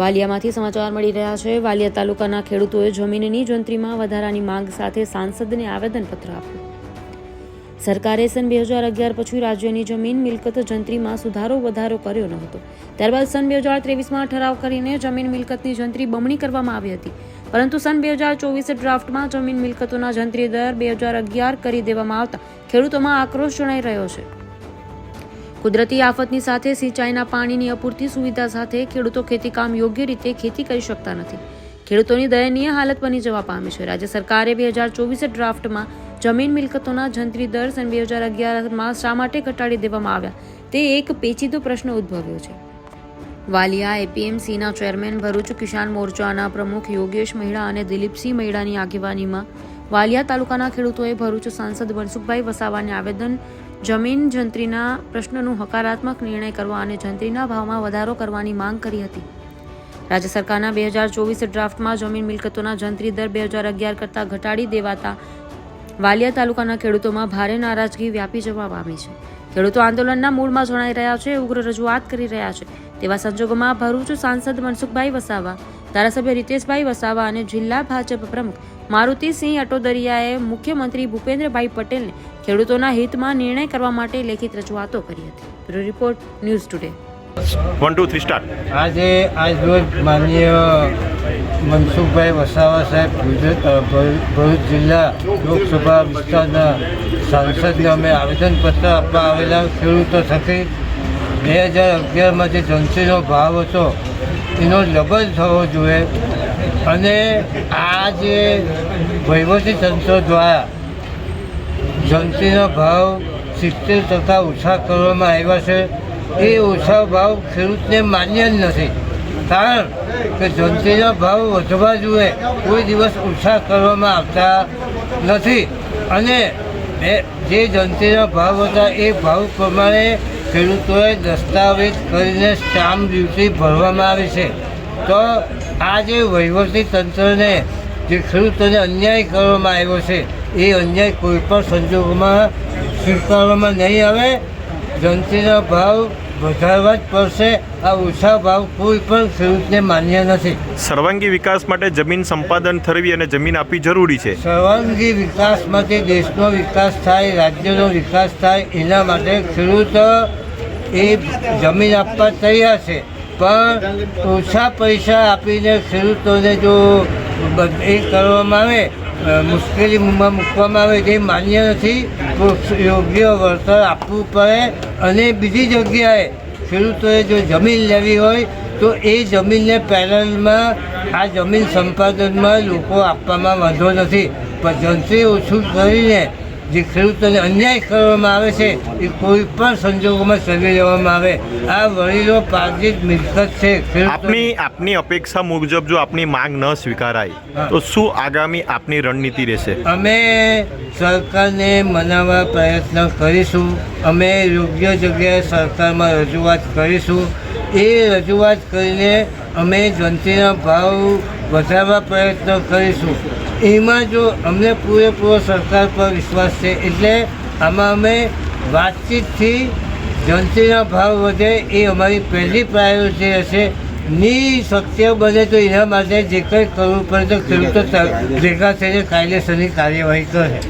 વાલિયામાંથી સમાચાર મળી રહ્યા છે. વાલિયા તાલુકાના ખેડૂતોએ જમીનની જંત્રીમાં વધારાની માંગ સાથે સાંસદને આવેદનપત્ર આપ્યું. સરકારે સન બે હજાર અગિયાર પછી રાજ્યની જમીન મિલકત જંત્રીમાં સુધારો વધારો કર્યો ન હતો. ત્યારબાદ સન બે હજાર ત્રેવીસમાં ઠરાવ કરીને જમીન મિલકતની જંત્રી બમણી કરવામાં આવી હતી. પરંતુ સન બે હજાર ચોવીસે ડ્રાફ્ટમાં જમીન મિલકતોના જંત્રી દર બે હજાર અગિયાર કરી દેવામાં આવતા ખેડૂતોમાં આક્રોશ જણાઈ રહ્યો છે. કુદરતી આફતની સાથે સિંચાઈના પાણીની અપૂરતી સુવિધા સાથે ખેડૂતો ખેતીકામ યોગ્ય રીતે ખેતી કરી શકતા નથી. ખેડૂતોની દયનીય હાલત બની જવા પામે છે. રાજ્ય સરકારે બે હજાર ચોવીસ ડ્રાફ્ટમાં જમીન મિલકતોના જંત્રી દર સન બે હજાર અગિયારમાં શા માટે ઘટાડી દેવામાં આવ્યા? તે એક પેચીદો પ્રશ્ન ઉદ્ભવ્યો છે. વાલિયા એપીએમસીના ચેરમેન ભરૂચ કિસાન મોરચાના પ્રમુખ યોગેશ મહિડા અને દિલીપસિંહ મહિડાની આગેવાનીમાં વાલિયા તાલુકાના ખેડૂતોએ ભરૂચ સાંસદ મનસુખભાઈ વસાવાને આવેદન જમીન જંત્રીના પ્રશ્નનું હકારાત્મક નિર્ણય કરવા અને જંત્રીના ભાવમાં વધારો કરવાની માંગ કરી હતી. રાજ્ય સરકારના બે હજાર ચોવીસ ડ્રાફ્ટમાં જમીન મિલકતોના જંત્રી દર બે હજાર અગિયાર કરતાં ઘટાડી દેવાતા વાલિયા તાલુકાના ખેડૂતોમાં ભારે નારાજગી વ્યાપી જવા પામી છે. ખેડૂતો આંદોલનના મૂળમાં જણાઈ રહ્યા છે, ઉગ્ર રજૂઆત કરી રહ્યા છે. તેવા સંજોગોમાં ભરૂચ સાંસદ મનસુખભાઈ વસાવા, ધારાસભ્ય રીતેશભાઈ વસાવા અને જિલ્લા ભાજપ પ્રમુખ મારુતિસિંહ અટોદરિયાએ મુખ્યમંત્રી ભૂપેન્દ્રભાઈ પટેલને ખેડૂતોના હિતમાં નિર્ણય કરવા માટે લેખિત રજૂઆતો કરી હતી. Bureau report news today. One two three start આજે આજ રોજ માનનીય મનસુખભાઈ વસાવા સાહેબ ગુજરાત ભરૂચ જિલ્લા લોકસભા વિસ્તારના સાંસદને અમે આવેદનપત્ર આપવા આવેલા ખેડૂતો થકી બે હજાર અગિયારમાં જે જંસીનો ભાવ હતો એનો ડબલ થવો જોઈએ. અને આ જે વહીવટી તંત્ર દ્વારા જંતીનો ભાવ સિત્તેર ટકા ઓછા કરવામાં આવ્યા છે. એ ઓછા ભાવ ખેડૂતને માન્ય જ નથી. કારણ કે જંતીના ભાવ વધવા જોઈએ કોઈ દિવસ ઓછા કરવામાં આવતા નથી. અને જે જંતીના ભાવ હતા એ ભાવ પ્રમાણે ખેડૂતોએ દસ્તાવેજ કરીને સ્ટામ્પ ડ્યુટી ભરવામાં આવે છે. તો આ જે વહીવટી તંત્રને જે ખેડૂતોને અન્યાય કરવામાં આવ્યો છે એ અન્યાય કોઈ પણ સંજોગોમાં સ્વીકારવામાં નહીં આવે. જંતીના ભાવ વધારવા જ પડશે. આ ઓછા ભાવ કોઈ પણ ખેડૂતને માન્ય નથી. સર્વાંગી વિકાસ માટે જમીન સંપાદન થરવી અને જમીન આપવી જરૂરી છે. સર્વાંગી વિકાસ માટે દેશનો વિકાસ થાય રાજ્યનો વિકાસ થાય એના માટે ખેડૂત એ જમીન આપવા તૈયાર છે. પણ ઓછા પૈસા આપીને ખેડૂતોને જો એ કરવામાં આવે મુશ્કેલીમાં મૂકવામાં આવે તે માન્ય નથી યોગ્ય વળતર આપવું પડે અને બીજી જગ્યાએ ખેડૂતોએ જો જમીન લેવી હોય, તો એ જમીનને પેનલમાં, આ જમીન સંપાદનમાં લોકો આપવામાં વાંધો નથી. પણ જનશ્રી ઓછું કરીને જે ખેડૂતોને અન્યાય કરવામાં આવે છે એ કોઈ પણ સંજોગોમાં સર્વે લેવામાં આવે. આ વડીલો પાર્જિત મિલકત છે આપની આપની અપેક્ષા મુજબ જો આપની માંગ ન સ્વીકારાય તો શું આગામી આપની રણનીતિ રહેશે? અમે સરકારને મનાવવા પ્રયત્ન કરીશું. અમે યોગ્ય જગ્યાએ સરકારમાં રજૂઆત કરીશું. એ રજૂઆત કરીને અમે જંતીના ભાવ વધારવા પ્રયત્ન કરીશું. એમાં જો અમને પૂરેપૂરો સરકાર પર વિશ્વાસ છે, એટલે આમાં અમે વાતચીતથી જંતીના ભાવ વધે એ અમારી પહેલી પ્રાયોરિટી હશે. ની શક્ય બને તો એના માટે જે કંઈ કરવું પડે તો ખેડૂતો ભેગા થઈને કાયદેસરની કાર્યવાહી કરે.